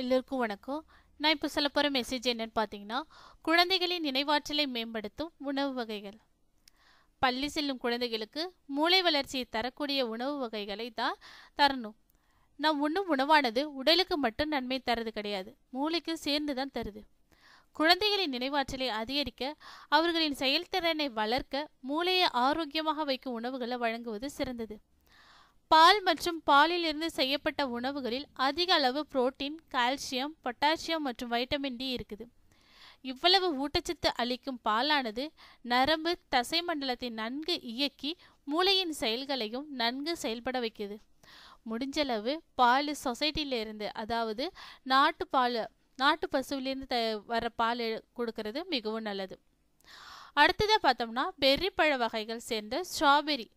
எல்லோருக்கும் வணக்கம். நான் இப்போ சொல்ல போகிற மெசேஜ் என்னன்னு பார்த்தீங்கன்னா குழந்தைகளின் நினைவாற்றலை மேம்படுத்தும் உணவு வகைகள். பள்ளி செல்லும் குழந்தைகளுக்கு மூளை வளர்ச்சியை தரக்கூடிய உணவு வகைகளை தான் தரணும். நாம் உண்ணும் உணவானது உடலுக்கு மட்டும் நன்மை தரது கிடையாது மூளைக்கு சேர்ந்து தான் தருது. குழந்தைகளின் நினைவாற்றலை அதிகரிக்க அவர்களின் செயல்திறனை வளர்க்க மூளையை ஆரோக்கியமாக வைக்கும் உணவுகளை வழங்குவது சிறந்தது. பால் மற்றும் பாலிலிருந்து செய்யப்பட்ட உணவுகளில் அதிக அளவு புரோட்டீன் கால்சியம் பொட்டாசியம் மற்றும் வைட்டமின் டி இருக்குது. இவ்வளவு ஊட்டச்சத்து அளிக்கும் பாலானது நரம்பு தசை மண்டலத்தை நன்கு இயக்கி மூளையின் செயல்களையும் நன்கு செயல்பட வைக்குது. முடிஞ்சளவு பால் சொசைட்டியிலிருந்து அதாவது நாட்டு பால் நாட்டு பசுவிலேருந்து த வர பால் கொடுக்கறது மிகவும் நல்லது. அடுத்ததாக பார்த்தோம்னா பெர்ரி பழ வகைகள் சேர்ந்த ஸ்ட்ராபெரி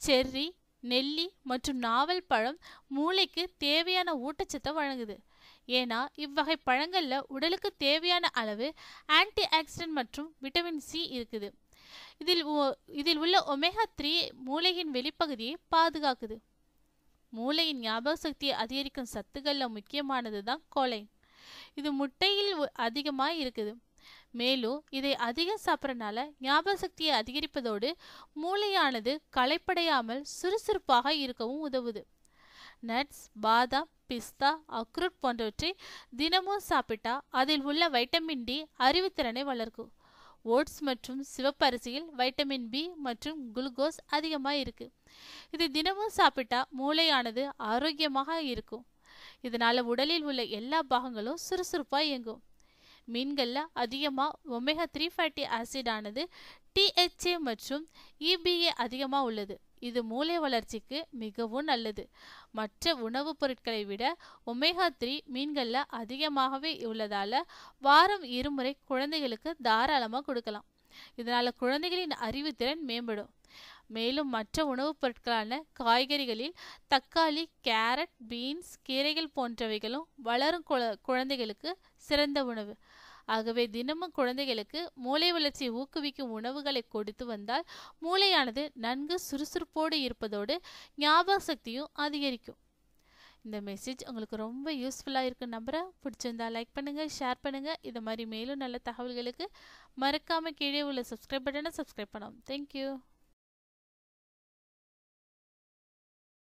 செர்ரி நெல்லி மற்றும் நாவல் பழம் மூளைக்கு தேவையான ஊட்டச்சத்தை வழங்குது. ஏன்னா இவ்வகை பழங்களில் உடலுக்கு தேவையான அளவு ஆன்டி ஆக்சிடென்ட் மற்றும் விட்டமின் சி இருக்குது. இதில் இதில் உள்ள ஒமேகா த்ரீ மூளையின் வெளிப்பகுதியை பாதுகாக்குது. மூளையின் ஞாபக சக்தியை அதிகரிக்கும் சத்துக்களில் முக்கியமானது தான் கோலைன் இது முட்டையில் அதிகமாக இருக்குது. மேலும் இதை அதிகம் சாப்பிட்றனால ஞாபக சக்தியை அதிகரிப்பதோடு மூளையானது களைப்படையாமல் சுறுசுறுப்பாக இருக்கவும் உதவுது. நட்ஸ் பாதாம் பிஸ்தா அக்ரூட் போன்றவற்றை தினமும் சாப்பிட்டா அதில் உள்ள வைட்டமின் டி அறிவுத்திறனை வளர்க்கும். ஓட்ஸ் மற்றும் சிவப்பரிசியில் வைட்டமின் பி மற்றும் குளுக்கோஸ் அதிகமாக இருக்கு. இது தினமும் சாப்பிட்டா மூளையானது ஆரோக்கியமாக இருக்கும். இதனால உடலில் உள்ள எல்லா பாகங்களும் சுறுசுறுப்பாக இயங்கும். மீன்களில் அதிகமாக ஒமேகா த்ரீ ஃபேட்டி ஆசிட் ஆனது டிஹெச்ஏ மற்றும் இபிஏ அதிகமாக உள்ளது. இது மூளை வளர்ச்சிக்கு மிகவும் நல்லது. மற்ற உணவுப் பொருட்களை விட ஒமேகா த்ரீ மீன்களில் அதிகமாகவே உள்ளதால் வாரம் இருமுறை குழந்தைகளுக்கு தாராளமாக கொடுக்கலாம். இதனால் குழந்தைகளின் அறிவுத்திறன் மேம்படும். மேலும் மற்ற உணவுப் பொருட்களான காய்கறிகளில் தக்காளி கேரட் பீன்ஸ் கீரைகள் போன்றவைகளும் வளரும் குழந்தைகளுக்கு சிறந்த உணவு. ஆகவே தினமும் குழந்தைகளுக்கு மூளை வளர்ச்சியை ஊக்குவிக்கும் உணவுகளை கொடுத்து வந்தால் மூளையானது நன்கு சுறுசுறுப்போடு இருப்பதோடு ஞாபக சக்தியும் அதிகரிக்கும். இந்த மெசேஜ் உங்களுக்கு ரொம்ப யூஸ்ஃபுல்லாக இருக்குன்னு நம்புகிறேன் பிடிச்சிருந்தா லைக் பண்ணுங்கள் ஷேர் பண்ணுங்கள் இது மாதிரி மேலும் நல்ல தகவல்களுக்கு மறக்காமல் கீழே உள்ள சப்ஸ்கிரைப் பட்டனை சப்ஸ்கிரைப் பண்ணோம் தேங்க்யூ